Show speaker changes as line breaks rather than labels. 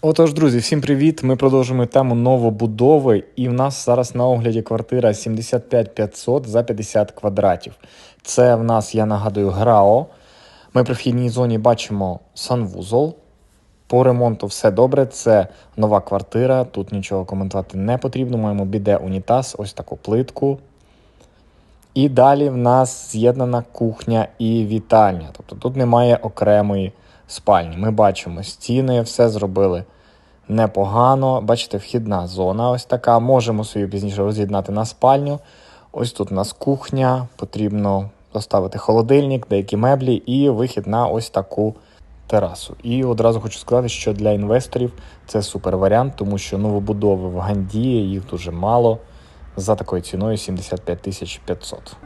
Отож, друзі, всім привіт! Ми продовжуємо тему новобудови, і в нас зараз на огляді квартира 75500 за 50 квадратів. Це в нас, я нагадую, ГРАО. Ми при вхідній зоні бачимо санвузол. По ремонту все добре. Це нова квартира. Тут нічого коментувати не потрібно. Маємо біде унітаз, ось таку плитку. І далі в нас з'єднана кухня і вітальня. Тобто тут немає окремої спальні. Ми бачимо стіни, все зробили непогано. Бачите, вхідна зона ось така. Можемо собі пізніше роз'єднати на спальню. Ось тут у нас кухня, потрібно доставити холодильник, деякі меблі і вихід на ось таку терасу. І одразу хочу сказати, що для інвесторів це супер варіант, тому що новобудови в Гандії їх дуже мало за такою ціною 75 500.